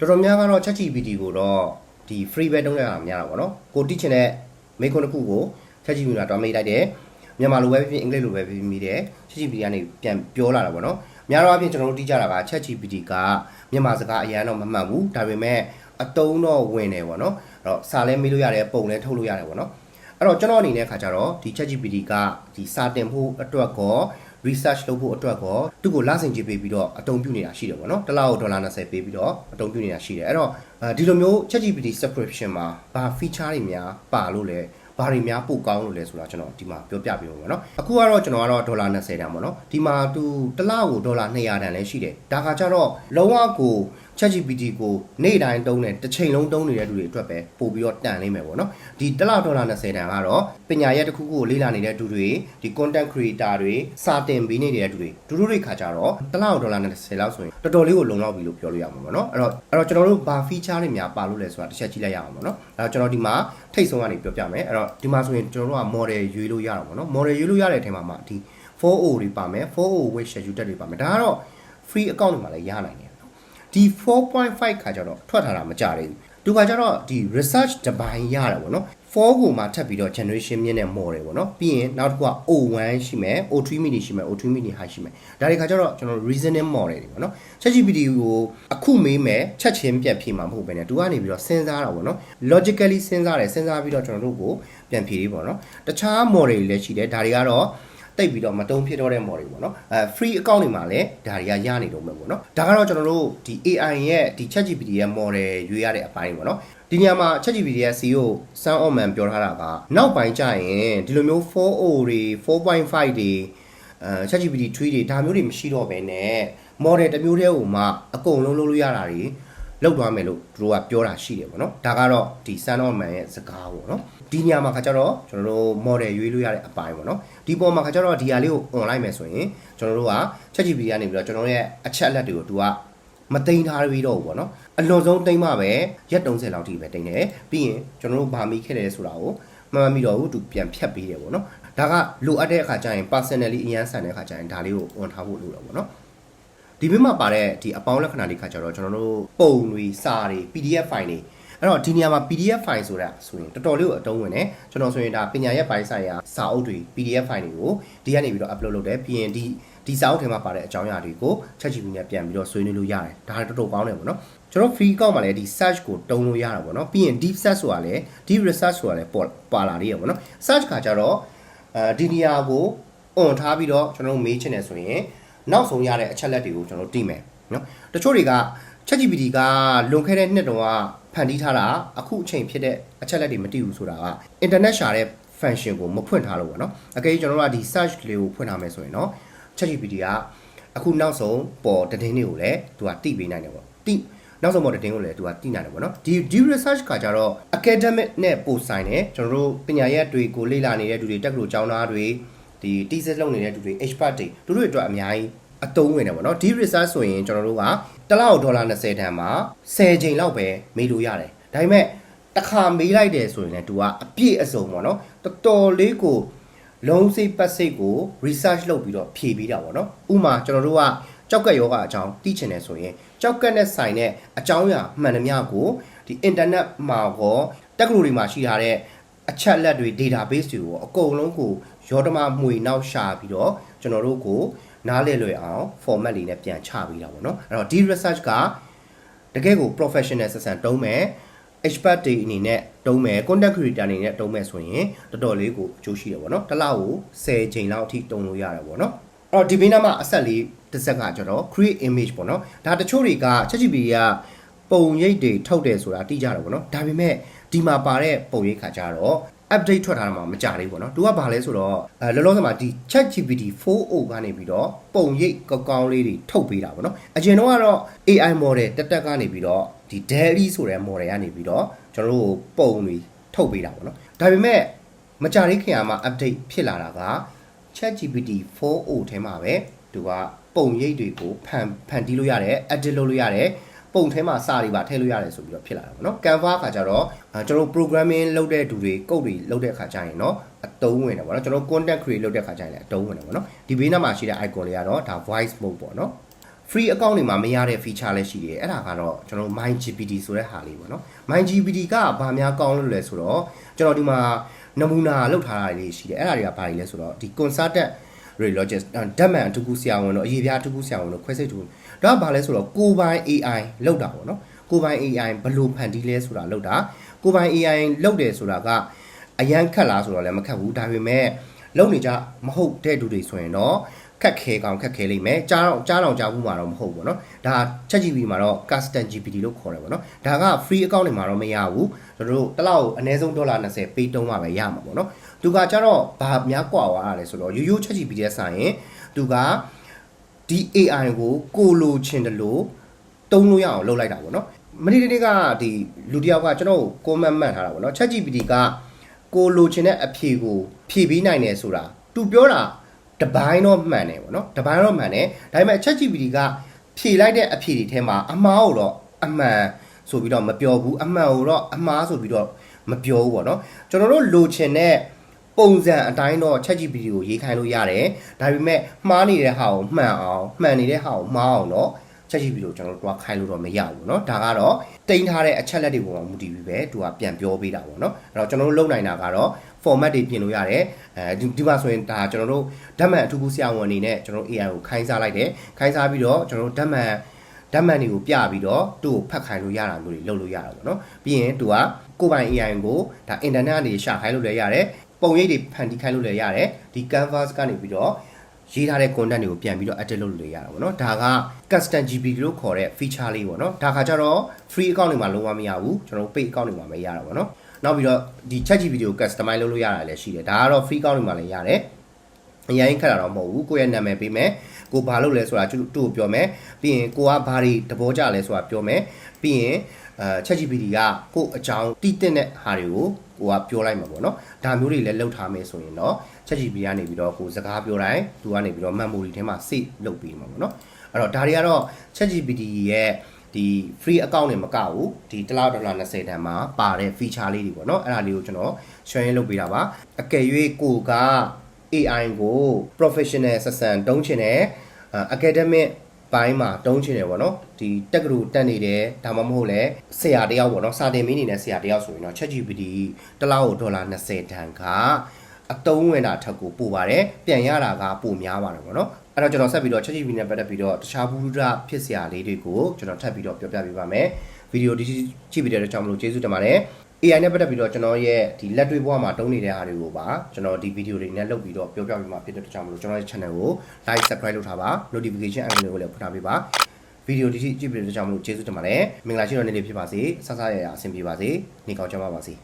တော်တော်များကတော့ ChatGPT ကိုတော့ဒီ free ပဲတုံးရတာများတာပေါ့နော်ကိုတိချင်တဲ့မိခွန်းတစ်ခုကို ChatGPT ကတော်မေးလိုက်တယ်မြန်မာလိုပဲဖြစ်ဖြစ်အင်္ဂလိပ်လိုပဲဖြစ်ဖြစ်မိတယ် ChatGPT ကနေပြန်ပြောလာတာပေါ့နော်များတော့အပြင်ကျွန်တော်တို့တိကျတာက ChatGPT ကမြန်မာစကားအရင်တော့မမှတ်ဘူးဒါပေမဲ့အတုံးတော့ဝင်တယ်ပေါ့နော်အဲ့တော့စာလဲမေးလို့ရတယ်ပုံလဲထုတ်လို့ရတယ်ပေါ့နော်အဲ့တော့ကျွန်တော်အနေနဲ့ခါကြတော့ဒီ ChatGPT ကဒီစာတင်ဖို့အတွက်ကော research လုပ်ဖို့အတွက်ကောသူ့ကိုလဆင်ကြေးပေးပြီးတော့အတုံးပြုနေတာရှိတယ်ပေါ့နော်တစ်လကိုဒေါ်လာ20ပေးပြီးတော့အတုံးပြုနေတာရှိတယ်အဲ့တော့အဲဒီလိုမျိုး ChatGPT subscription မှာဘာ feature တွေများပါလို့လဲဘာတွေများပိုကောင်းလို့လဲဆိုတာကျွန်တော်ဒီမှာပြောပြပေးပါမယ်เนาะအခုကတော့ကျွန်တော်ကတော့ဒေါ်လာ20တန်ပေါ့เนาะဒီမှာသူတစ်လကိုဒေါ်လာ200တန်လည်းရှိတယ်ဒါကကြတော့လုံးဝကို ChatGPT ကိုနေ့တိုင်းတုံးတယ်တစ်ချိန်လုံးတုံးနေတဲ့လူတွေအတွက်ပဲပို့ပြီးတော့တန်လိမ့်မယ်ပေါ့နော်ဒီတစ်လဒေါ်လာ20တန်ကတော့ပညာရပ်တစ်ခုခုကိုလေ့လာနေတဲ့သူတွေဒီ content creator တွေစာတင်ပေးနေတဲ့သူတွေသူတို့တွေခါကြတော့တစ်လဒေါ်လာ20လောက်ဆိုရင်တော်တော်လေးကိုလုံလောက်ပြီလို့ပြောလို့ရမှာပေါ့နော်အဲ့တော့အဲ့တော့ကျွန်တော်တို့ဘာ feature တွေများပါလို့လဲဆိုတာတစ်ချက်ကြည့်လိုက်ရအောင်ပေါ့နော်အဲ့တော့ကျွန်တော်ဒီမှာထိတ်ဆုံးကနေပြောပြမယ်အဲ့တော့ဒီမှာဆိုရင်ကျွန်တော်တို့က model ရွေးလို့ရတာပေါ့နော် model ရွေးလို့ရတဲ့အချိန်မှာမှဒီ 4O တွေပါမယ် 4O with schedule တက်တွေပါမယ်ဒါကတော့ free account တွေမှာလည်းရနိုင်တယ် ဒီ4.5ခါကျတော့ထွက်ထားတာမကြသေးဘူးသူကကျတော့ဒီ research တပိုင်းရတာပေါ့နော်4ကိုမှထပ်ပြီးတော့ generation မြင့်တဲ့ model ပေါ့နော်ပြီးရင်နောက်တစ်ခုက O1 ရှိမယ် O3 mini ရှိမယ် O3 mini high ရှိမယ်ဒါတွေခါကျတော့ကျွန်တော် reasoning model တွေပေါ့နော် ChatGPT ကိုအခုမေးမယ်ချက်ချင်းပြတ်ဖြေမှာမဟုတ်ဘဲねသူကနေပြီးတော့စဉ်းစားတာပေါ့နော် logically စဉ်းစားတယ်စဉ်းစားပြီးတော့ကျွန်တော်တို့ကိုပြန်ဖြေလေးပေါ့နော်တခြား model တွေလည်းရှိတယ်ဒါတွေကတော့ တိတ်ပြီးတော့မတုံးဖြစ်တော့တဲ့ model ပေါ့နော်အဲ free account တွေမှာလည်းဒါတွေကရနေတော့မယ်ပေါ့နော်ဒါကတော့ကျွန်တော်တို့ဒီ AI ရဲ့ဒီ ChatGPT ရဲ့ model ရွေးရတဲ့အပိုင်းပေါ့နော်ဒီညမှာ ChatGPT ရဲ့ CEO Sam Altman ပြောထားတာကနောက်ပိုင်းကျရင်ဒီလိုမျိုး 4O တွေ4.5တွေအဲ ChatGPT 3တွေဒါမျိုးတွေမရှိတော့ဘဲနဲ့ model တစ်မျိုးတည်းကိုမှအကုန်လုံးလုပ်လို့ရတာတွေ လောက်သွားမယ်လို့သူတို့ကပြောတာရှိတယ်ပေါ့နော်ဒါကတော့ဒီ Sam Altman ရဲ့စကားပေါ့နော်ဒီညမှာခါကျတော့ကျွန်တော်တို့ model ရွေးလို့ရတဲ့အပိုင်းပေါ့နော်ဒီပေါ်မှာခါကျတော့ဒီဟာလေးကို online မယ်ဆိုရင်ကျွန်တော်တို့က ChatGPT ကနေပြီးတော့ကျွန်တော်ရဲ့အချက်အလက်တွေကိုသူကမတိန်ထားပြီးတော့ဘူးပေါ့နော်အလွန်ဆုံးတိန်မှပဲရက်30လောက်ထိပဲတိန်တယ်ပြီးရင်ကျွန်တော်တို့ဗာမိခဲ့တယ်ဆိုတာကိုမမှန်ပြီးတော့ဘူးသူပြန်ဖြတ်ပေးတယ်ပေါ့နော်ဒါကလိုအပ်တဲ့အခါကျရင် personally အရန်ဆန်တဲ့အခါကျရင်ဒါလေးကို on ထားဖို့လိုတော့ပေါ့နော် ဒီဘက်မှာပါတဲ့ဒီအပေါင်းလက္ခဏာတွေခါကျတော့ကျွန်တော်တို့ပုံတွေစာတွေ PDF file တွေအဲ့တော့ဒီနေရာမှာ PDF file ဆိုတာဆိုရင်တော်တော်လေးကိုအတုံးဝင်တယ်ကျွန်တော်ဆိုရင်ဒါပညာရပ်ပိုင်းဆိုင်ရာစာအုပ်တွေ PDF file တွေကိုဒီကနေပြီးတော့ upload လုပ်တယ်ပြီးရင်ဒီဒီစာအုပ်ထဲမှာပါတဲ့အကြောင်းအရာတွေကို ChatGPT နဲ့ပြန်ပြီးတော့ဆွေးနွေးလို့ရတယ်ဒါတော်တော်ကောင်းတယ်ပေါ့နော်ကျွန်တော် free ကောက်မှာလည်းဒီ search ကိုတုံးလို့ရတာပေါ့နော်ပြီးရင် deep search ဆိုတာလည်း deep research ဆိုတာလည်းပေါ်ပါလာသေးရပေါ့နော် search ခါကျတော့အဲဒီနေရာကို on ထားပြီးတော့ကျွန်တော်တို့မေးချင်တယ်ဆိုရင် နောက်ဆုံးရတဲ့အချက်လက်တွေကိုကျွန်တော်တို့သိမယ်နော်တချို့တွေက ChatGPT ကလွန်ခဲ့တဲ့နှစ်တုန်းကဖန်တီးထားတာအခုအချိန်ဖြစ်တဲ့အချက်လက်တွေမသိဘူးဆိုတာက internet ရှာတဲ့ function ကိုမဖွင့်ထားလို့ပေါ့နော်အကယ်၍ကျွန်တော်တို့ကဒီ search လေးကိုဖွင့်ထားမယ်ဆိုရင်တော့ ChatGPT ကအခုနောက်ဆုံးပေါ်တည်င်းတွေကိုလည်းသူကတိပေးနိုင်တယ်ပေါ့တိနောက်ဆုံးပေါ်တည်င်းကိုလည်းသူကတိနိုင်တယ်ပေါ့နော်ဒီ deep research ကကြတော့ academic နဲ့ပို့ဆိုင်တယ်ကျွန်တော်တို့ပညာရပ်တွေကိုလေ့လာနေတဲ့သူတွေတက္ကသိုလ်ကျောင်းသားတွေ ဒီ thesis လုပ်နေတဲ့သူတွေ expert တွေသူတို့တွေအတွက်အများကြီးအတုံးဝင်တယ်ပေါ့နော် deep research ဆိုရင်ကျွန်တော်တို့ကတစ်လောက်ဒေါ်လာ20တန်မှာ10ချိန်လောက်ပဲမေးလို့ရတယ်ဒါပေမဲ့တစ်ခါမေးလိုက်တယ်ဆိုရင်လည်း तू ကအပြည့်အစုံပေါ့နော်တော်တော်လေးကိုလုံးစိတ်ပတ်စိတ်ကို research လုပ်ပြီးတော့ဖြည့်ပေးတာပေါ့နော်ဥမာကျွန်တော်တို့ကကြောက်ကက်ယောဂအကြောင်းသိချင်တယ်ဆိုရင်ကြောက်ကက်နဲ့ဆိုင်တဲ့အကြောင်းအရာမှန်သမျှကိုဒီ internet မှာကောတက္ကသိုလ်တွေမှာရှိထားတဲ့အချက်လက်တွေ database တွေကိုအကုန်လုံးကို ရောတမမှွေနောက်ရှာပြီးတော့ကျွန်တော်တို့ကိုနားလည်လွယ်အောင် format လေးနဲ့ပြန်ချပေးတာပေါ့နော်အဲ့တော့ဒီ research ကတကယ်ကို professional ဆက်ဆံတုံးမယ် expert တွေအနေနဲ့တုံးမယ် content creator အနေနဲ့တုံးမယ်ဆိုရင်တော်တော်လေးကိုအကျိုးရှိတယ်ပေါ့နော်တစ်လောက်ကို10ချိန်လောက်အထိတုံးလို့ရတယ်ပေါ့နော်အဲ့တော့ဒီဘေးနားမှာအဆက်လေးတစ်ဆက်ကကျတော့ create image ပေါ့နော်ဒါတချို့တွေက ChatGPT ကပုံရိပ်တွေထုတ်တယ်ဆိုတာသိကြတယ်ပေါ့နော်ဒါပေမဲ့ဒီမှာပါတဲ့ပုံရိပ်ခါကျတော့ update ထွက်ထားတာမှမကြသေးဘူးပေါ့နော်သူကဘာလဲဆိုတော့အဲလောလောဆယ်မှာဒီ ChatGPT 4o ကနေပြီးတော့ပုံရိပ်ကောင်းကောင်းလေးတွေထုတ်ပေးတာပေါ့နော်အရင်တော့ကတော့ AI model တက်တက်ကနေပြီးတော့ဒီ DALL-E ဆိုတဲ့ model ကနေပြီးတော့ကျွန်တော်တို့ပုံတွေထုတ်ပေးတာပေါ့နော်ဒါပေမဲ့မကြသေးခင်ကမှ update ဖြစ်လာတာက ChatGPT 4o ထဲမှာပဲသူကပုံရိပ်တွေကိုဖန်ဖန်တီးလို့ရတယ် edit လုပ်လို့ရတယ် ပုံထဲမှာစာတွေပါထည့်လို့ရတယ်ဆိုပြီးတော့ဖြစ်လာတာပေါ့နော် Canva ကကြတော့ကျွန်တော် programming လုပ်တဲ့သူတွေ code တွေလုပ်တဲ့အခါကျရင်တော့အတုံးဝင်တယ်ပေါ့နော်ကျွန်တော် content create လုပ်တဲ့အခါကျရင်လည်းအတုံးဝင်တယ်ပေါ့နော်ဒီဘေးနားမှာရှိတဲ့ icon တွေကတော့ဒါ voice mode ပေါ့နော် free account တွေမှာမရတဲ့ feature လည်းရှိတယ်အဲ့ဒါကတော့ကျွန်တော် MyGPT ဆိုတဲ့ဟာလေးပေါ့နော် MyGPT ကဘာများကောင်းလို့လဲဆိုတော့ကျွန်တော်ဒီမှာနမူနာလောက်ထားတာတွေရှိတယ်အဲ့ဒါတွေကဘာတွေလဲဆိုတော့ဒီ consultant radiologist ဓာတ်မှန်အတူကူဆရာဝန်တို့အရေးပြားအတူကူဆရာဝန်တို့ခွဲစိတ်တူ ဒါကဘာလဲဆိုတော့ကိုပိုင် AI လောက်တာပေါ့နော်ကိုပိုင် AI ဘယ်လိုဖန်တီးလဲဆိုတာလောက်တာကိုပိုင် AI လောက်တယ်ဆိုတာကအရန်ခက်လားဆိုတော့လည်းမခက်ဘူးဒါပေမဲ့လုံနေကြမဟုတ်တဲ့သူတွေဆိုရင်တော့ခက်ခဲကောင်ခက်ခဲလိမ့်မယ်ကြားတော့ကြားတော့ကြားဘူးမှာတော့မဟုတ်ဘူးเนาะဒါ ChatGPT မှာတော့ custom GPT လို့ခေါ်တယ်ပေါ့နော်ဒါက free account တွေမှာတော့မရဘူးကျွန်တော်တို့တစ်လောက်အနည်းဆုံးဒေါ်လာ20ပေးတုံးမှပဲရမှာပေါ့နော်သူကကြတော့ဘာများกว่าသွားတာလဲဆိုတော့ရိုးရိုး ChatGPT ရဲ့ဆိုင်ရင်သူက ဒီ AI ကိုကိုလိုချင်တယ်လို့တုံးလို့ရအောင်လုပ်လိုက်တာပေါ့နော်မနေ့တနေ့ကဒီလူတစ်ယောက်ကကျွန်တော်ကို comment မှတ်ထားတာပေါ့နော် ChatGPT ကကိုလိုချင်တဲ့အဖြေကိုဖြည့်ပေးနိုင်တယ်ဆိုတာသူပြောတာတပိုင်းတော့မှန်တယ်ပေါ့နော်တပိုင်းတော့မှန်တယ်ဒါပေမဲ့ ChatGPT ကဖြည့်လိုက်တဲ့အဖြေတွေထဲမှာအမှားကိုတော့အမှန်ဆိုပြီးတော့မပြောဘူးအမှန်ကိုတော့အမှားဆိုပြီးတော့မပြောဘူးပေါ့နော်ကျွန်တော်တို့လိုချင်တဲ့ ပုံစံအတိုင်းတော့ ChatGPT ကိုရေးခိုင်းလို့ရတယ်ဒါပေမဲ့မှားနေတဲ့ဟာကိုမှန်အောင်မှန်နေတဲ့ဟာကိုမှားအောင်တော့ ChatGPT ကိုကျွန်တော်တို့တွားခိုင်းလို့တော့မရဘူးเนาะဒါကတော့တင်ထားတဲ့အချက်လက်တွေပေါ်မှာမူတည်ပြီးပဲသူကပြန်ပြောပေးတာပေါ့เนาะအဲ့တော့ကျွန်တော်တို့လုပ်နိုင်တာကတော့ format တွေပြင်လို့ရတယ်အဲဒီဒီမှာဆိုရင်ဒါကျွန်တော်တို့ဓာတ်မှန်အထူးကူဆရာဝန်အနေနဲ့ကျွန်တော်တို့ AI ကိုခိုင်းစားလိုက်တယ်ခိုင်းစားပြီးတော့ကျွန်တော်တို့ဓာတ်မှန်ဓာတ်မှန်တွေကိုပြပြီးတော့သူ့ကိုဖတ်ခိုင်းလို့ရတာမျိုးတွေလုပ်လို့ရတာပေါ့နော်ပြီးရင်သူကကိုယ်ပိုင် AI ကိုဒါ internet ကနေရှာခိုင်းလို့လည်းရတယ် ပုံရိပ်တွေဖန်တီးခိုင်းလို့လည်းရတယ်ဒီ canvas ကနေပြီးတော့ရေးထားတဲ့ content တွေကိုပြန်ပြီးတော့ edit လုပ်လို့လည်းရတာပေါ့နော်ဒါက custom GPT လို့ခေါ်တဲ့ feature လေးပေါ့နော်ဒါခါကျတော့ free account တွေမှာလုံးဝမရဘူးကျွန်တော်တို့ paid account တွေမှာပဲရတာပေါ့နော်နောက်ပြီးတော့ဒီ ChatGPT ကို customize လုပ်လို့ရတာလည်းရှိတယ်ဒါကတော့ free account တွေမှာလည်းရတယ်အရင်ခက်တာတော့မဟုတ်ဘူးကိုယ့်ရဲ့နာမည်ပေးမယ်ကိုဘာလုပ်လဲဆိုတာသူ့ကိုပြောမယ်ပြီးရင်ကိုကဘာတွေသဘောကျလဲဆိုတာပြောမယ်ပြီးရင်အဲ ChatGPT ကကို့အကြောင်းတည်တဲ့ဟာတွေကို ကိုကပြောလိုက်မှာပေါ့နော်ဒါမျိုးတွေလည်းလုပ်ထားမယ်ဆိုရင်တော့ ChatGPT ကနေပြီးတော့ကိုစကားပြောတိုင်းသူကနေပြီးတော့ memory ထဲမှာ save လုပ်ပြီးမှာပေါ့နော်အဲ့တော့ဒါတွေကတော့ ChatGPT ရဲ့ဒီ free account တွေမကဘူးဒီတစ်လားဒေါ်လာ20တန်မှာပါတဲ့ feature လေးတွေပေါ့နော်အဲ့ဒါလေးကိုကျွန်တော် share လုပ်ပေးတာပါအကယ်၍ကိုက AI ကို professional ဆက်ဆံတုံးချင်တယ်အာ academic ဘိုင်းမှာတုံးချင်တယ်ပေါ့နော်ဒီတက်ကတူတက်နေတယ်ဒါမှမဟုတ်လဲဆရာတယောက်ပေါ့နော်စာတင်မင်းနေတဲ့ဆရာတယောက်ဆိုရင်တော့ ChatGPT တစ်လောက်ကိုဒေါ်လာ20တန်ကအတုံးဝင်တာထက်ကိုပိုပါတယ်ပြန်ရတာကပိုများပါတယ်ပေါ့နော်အဲ့တော့ကျွန်တော်ဆက်ပြီးတော့ ChatGPT နဲ့ပတ်သက်ပြီးတော့တခြားဘူးဒုဖြစ်စရာလေးတွေကိုကျွန်တော်ထပ်ပြီးတော့ပြောပြပေးပါမယ်ဗီဒီယိုဒီကြည့်ပြီးတဲ့အကြောင်းမလို့ကျေးဇူးတင်ပါတယ် AI နဲ့ပတ်သက်ပြီးတော့ကျွန်တော်ရဲ့ဒီလက်တွေ့ဘဝမှာတုံးနေတဲ့အားတွေကိုပါကျွန်တော်ဒီဗီဒီယိုတွေနဲ့လုပ်ပြီးတော့ပြောပြပေးမှာဖြစ်တဲ့အတွက်ကြောင့်မလို့ကျွန်တော်ရဲ့ channel ကို like subscribe လုပ်ထားပါ notification icon ကိုလည်းဖွင့်ထားပေးပါဗီဒီယိုဒီကြည့်ပြီးတဲ့အတွက်ကြောင့်မလို့ကျေးဇူးတင်ပါတယ်မင်္ဂလာရှိတော်နေ့လေးဖြစ်ပါစေဆဆရရအဆင်ပြေပါစေနေကောင်းကြပါပါစေ